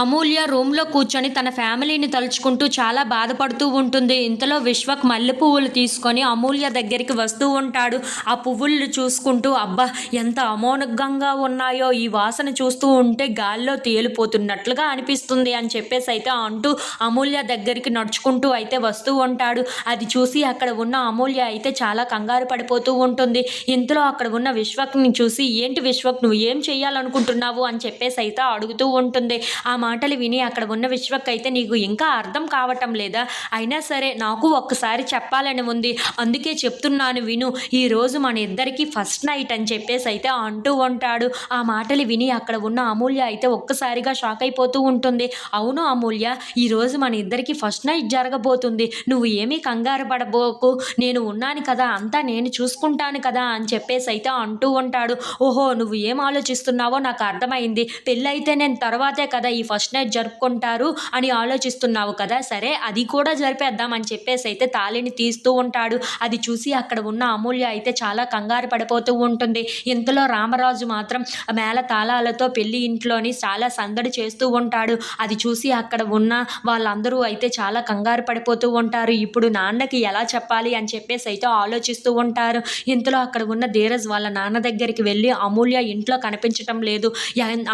అమూల్య రూమ్లో కూర్చొని తన ఫ్యామిలీని తలుచుకుంటూ చాలా బాధపడుతూ ఉంటుంది. ఇంతలో విశ్వక్ మల్లె పువ్వులు తీసుకొని అమూల్య దగ్గరికి వస్తూ ఉంటాడు. ఆ పువ్వులు చూసుకుంటూ అబ్బా ఎంత అమోనగంగా ఉన్నాయో ఈ వాసన చూస్తూ ఉంటే గాల్లో తేలిపోతున్నట్లుగా అనిపిస్తుంది అని చెప్పేసి అయితే అంటూ అమూల్య దగ్గరికి నడుచుకుంటూ అయితే వస్తూ ఉంటాడు. అది చూసి అక్కడ ఉన్న అమూల్య అయితే చాలా కంగారు పడిపోతూ ఉంటుంది. ఇంతలో అక్కడ ఉన్న విశ్వక్ని చూసి ఏంటి విశ్వక్ నువ్వు ఏం చేయాలనుకుంటున్నావు అని చెప్పేసి అయితే అడుగుతూ ఉంటుంది. ఆ మాటలు విని అక్కడ ఉన్న విశ్వక్ అయితే నీకు ఇంకా అర్థం కావటం లేదా? అయినా సరే నాకు ఒక్కసారి చెప్పాలని ఉంది. అందుకే చెప్తున్నాను విను. ఈ రోజు మన ఇద్దరికి ఫస్ట్ నైట్ అని చెప్పేసి అయితే అంటూ ఉంటాడు. ఆ మాటలు విని అక్కడ ఉన్న అమూల్య అయితే ఒక్కసారిగా షాక్ అయిపోతూ ఉంటుంది. అవును అమూల్య ఈ రోజు మన ఇద్దరికి ఫస్ట్ నైట్ జరగబోతుంది. నువ్వు ఏమీ కంగారు పడబోకు. నేను ఉన్నాను కదా అంతా నేను చూసుకుంటాను కదా అని చెప్పేసి అయితే అంటూ ఉంటాడు. ఓహో నువ్వు ఏం ఆలోచిస్తున్నావో నాకు అర్థమైంది. పెళ్ళైతే నేను తర్వాతే కదా ఈ ఫస్ట్ నైట్ జరుపుకుంటారు అని ఆలోచిస్తున్నావు కదా సరే అది కూడా జరిపేద్దాం అని చెప్పేసి అయితే తాళిని తీస్తూ ఉంటాడు. అది చూసి అక్కడ ఉన్న అమూల్య అయితే చాలా కంగారు పడిపోతూ ఉంటుంది. ఇంతలో రామరాజు మాత్రం మేళ తాళాలతో పెళ్ళి ఇంట్లోని చాలా సందడి చేస్తూ ఉంటాడు. అది చూసి అక్కడ ఉన్న వాళ్ళందరూ అయితే చాలా కంగారు పడిపోతూ ఉంటారు. ఇప్పుడు నాన్నకి ఎలా చెప్పాలి అని చెప్పేసి అయితే ఆలోచిస్తూ ఉంటారు. ఇంతలో అక్కడ ఉన్న ధీరజ్ వాళ్ళ నాన్న దగ్గరికి వెళ్ళి అమూల్య ఇంట్లో కనిపించటం లేదు.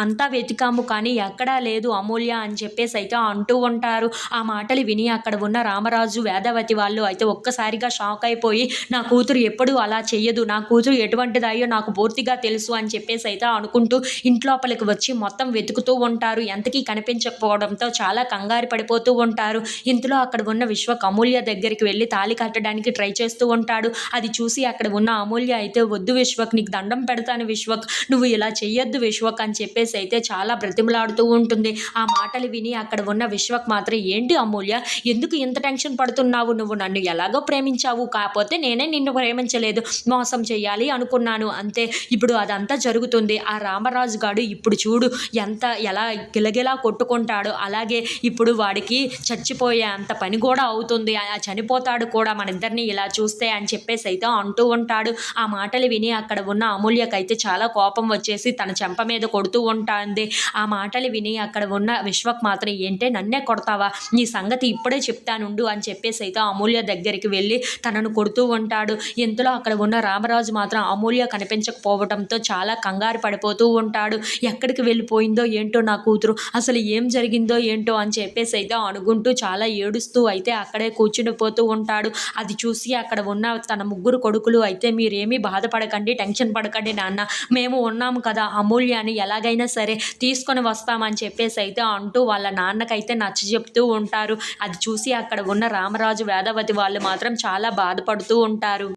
అంతా వెతికాము కానీ ఎక్కడా లేదు. అమూల్య అని చెప్పేసి అయితే అంటూ ఉంటారు. ఆ మాటలు విని అక్కడ ఉన్న రామరాజు వేదవతి వాళ్ళు అయితే ఒక్కసారిగా షాక్ అయిపోయి నా కూతురు ఎప్పుడు అలా చెయ్యదు నా కూతురు ఎటువంటిదయ్యో నాకు పూర్తిగా తెలుసు అని చెప్పేసి అయితే అనుకుంటూ ఇంట్లోపలికి వచ్చి మొత్తం వెతుకుతూ ఉంటారు. ఎంతకీ కనిపించకపోవడంతో చాలా కంగారు పడిపోతూ ఉంటారు. ఇంతలో అక్కడ ఉన్న విశ్వక్ అమూల్య దగ్గరికి వెళ్ళి తాళి కట్టడానికి ట్రై చేస్తూ ఉంటాడు. అది చూసి అక్కడ ఉన్న అమూల్య అయితే వద్దు విశ్వక్ నీకు దండం పెడతాను విశ్వక్. నువ్వు ఇలా చెయ్యొద్దు విశ్వక్ అని చెప్పేసి అయితే చాలా బ్రతిమలాడుతూ ఉంటుంది. ఆ మాటలు విని అక్కడ ఉన్న విశ్వక్ మాత్రం ఏంటి అమూల్య? ఎందుకు ఇంత టెన్షన్ పడుతున్నావు? నువ్వు నన్ను ఎలాగో ప్రేమించావు? కాకపోతే నేనే నిన్ను ప్రేమించలేదు. మోసం చేయాలి అనుకున్నాను. అంతే. ఇప్పుడు అదంతా జరుగుతుంది. ఆ రామరాజు గాడు ఇప్పుడు చూడు ఎంత ఎలా గిలగిలా కొట్టుకుంటాడో. అలాగే ఇప్పుడు వాడికి చచ్చిపోయే అంత పని కూడా అవుతుంది. ఆ చనిపోతాడు కూడా మన ఇద్దరిని ఇలా చూస్తే అని చెప్పేసి అయితే అంటూ ఉంటాడు. ఆ మాటలు విని అక్కడ ఉన్న అమూల్యకైతే చాలా కోపం వచ్చేసి తన చెంప మీద కొడుతూ ఉంటుంది. ఆ మాటలు విని అక్కడ అక్కడ ఉన్న విశ్వక్ మాత్రం ఏంటే నన్నే కొడతావా? నీ సంగతి ఇప్పుడే చెప్తానుండు అని చెప్పేసి అయితే అమూల్య దగ్గరికి వెళ్ళి తనను కొడుతూ ఉంటాడు. ఇంతలో అక్కడ ఉన్న రామరాజు మాత్రం అమూల్య కనిపించకపోవడంతో చాలా కంగారు పడిపోతూ ఉంటాడు. ఎక్కడికి వెళ్ళిపోయిందో ఏంటో నా కూతురు అసలు ఏం జరిగిందో ఏంటో అని చెప్పేసి అయితే అనుకుంటూ చాలా ఏడుస్తూ అయితే అక్కడే కూర్చుని పోతూ ఉంటాడు. అది చూసి అక్కడ ఉన్న తన ముగ్గురు కొడుకులు అయితే మీరేమీ బాధపడకండి టెన్షన్ పడకండి నాన్న. మేము ఉన్నాము కదా అమూల్యాన్ని ఎలాగైనా సరే తీసుకొని వస్తామని చెప్పేసి అయితే అంటూ వాళ్ళ నాన్నకైతే నచ్చ చెప్తూ ఉంటారు. అది చూసి అక్కడ ఉన్న రామరాజు వేదవతి వాళ్ళు మాత్రం చాలా బాధపడుతూ ఉంటారు.